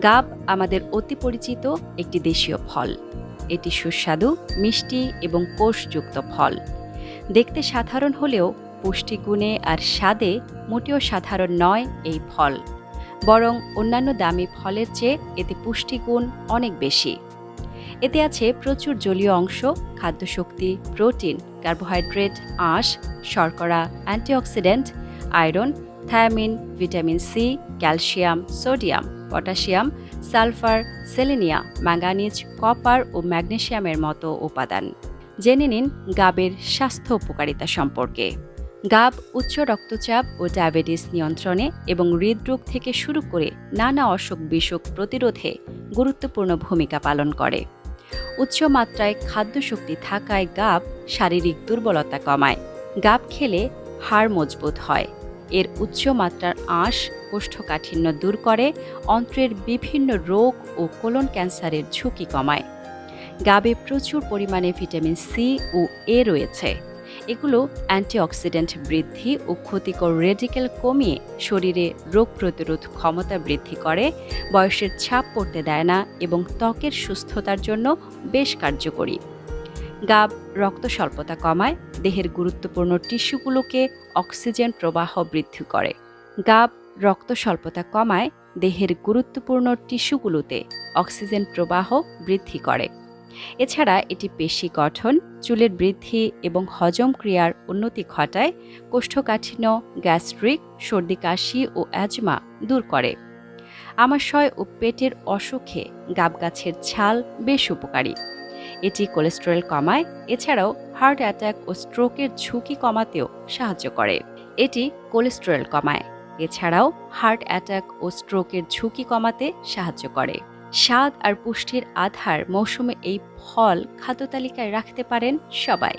গাব আমাদের অতি পরিচিত একটি দেশীয় ফল। এটি সুস্বাদু, মিষ্টি এবং কোষযুক্ত ফল। দেখতে সাধারণ হলেও পুষ্টিগুণে আর স্বাদে মোটেও সাধারণ নয় এই ফল। বরং অন্যান্য দামি ফলের চেয়ে এতে পুষ্টিগুণ অনেক বেশি। এতে আছে প্রচুর জলীয় অংশ, খাদ্যশক্তি, প্রোটিন, কার্বোহাইড্রেট, আঁশ, শর্করা, antioxidant, iron, thiamine, vitamin C, calcium, sodium. Potassium, sulphur selenium manganese, copper ও ম্যাগনেশিয়ামের মতো উপাদান। জেনে নিন গাবের স্বাস্থ্য উপকারিতা সম্পর্কে। গাব উচ্চ রক্তচাপ ও ডায়াবেটিস নিয়ন্ত্রণে এবং হৃদরোগ থেকে শুরু করে নানা অসুখ বিসুখ প্রতিরোধে গুরুত্বপূর্ণ ভূমিকা পালন করে। উচ্চ মাত্রায় খাদ্যশক্তি থাকায় গাব শারীরিক দুর্বলতা কমায়। গাব খেলে হাড় মজবুত হয়। এর উচ্চ মাত্রার আঁশ, কোষ্ঠকাঠিন্য দূর করে, অন্ত্রের বিভিন্ন রোগ ও কোলন ক্যান্সারের ঝুঁকি কমায়। গাবে প্রচুর পরিমাণে ভিটামিন সি ও এ রয়েছে। এগুলো অ্যান্টিঅক্সিডেন্ট বৃদ্ধি ও ক্ষতিকর রেডিকেল কমিয়ে শরীরে রোগ প্রতিরোধ ক্ষমতা বৃদ্ধি করে, বয়সের ছাপ পড়তে দেয় না এবং ত্বকের সুস্থতার জন্য বেশ কার্যকরী। গাব, রক্ত স্বল্পতা কমায়, দেহের গুরুত্বপূর্ণ টিস্যুগুলোকে অক্সিজেন প্রবাহ বৃদ্ধি করে। গাব, রক্ত স্বল্পতা কমায়, দেহের গুরুত্বপূর্ণ টিস্যুগুলোতে অক্সিজেন প্রবাহ বৃদ্ধি করে। এছাড়া এটি পেশি গঠন, চুলের বৃদ্ধি এবং হজম ক্রিয়ার উন্নতি ঘটায়, কোষ্ঠকাঠিন্য, গ্যাস্ট্রিক, সর্দি কাশি ও অ্যাজমা দূর করে। আমাশয় ও পেটের অসুখে গাব গাছের ছাল বেশ উপকারী। এটি কোলেস্টেরল কমায়, এছাড়াও হার্ট অ্যাটাক ও স্ট্রোকের ঝুঁকি কমাতেও সাহায্য করে। এটি কোলেস্টেরল কমায়, এছাড়াও হার্ট অ্যাটাক ও স্ট্রোকের ঝুঁকি কমাতে সাহায্য করে। স্বাদ আর পুষ্টির আধার মৌসুমে এই ফল খাদ্য তালিকায় রাখতে পারেন সবাই।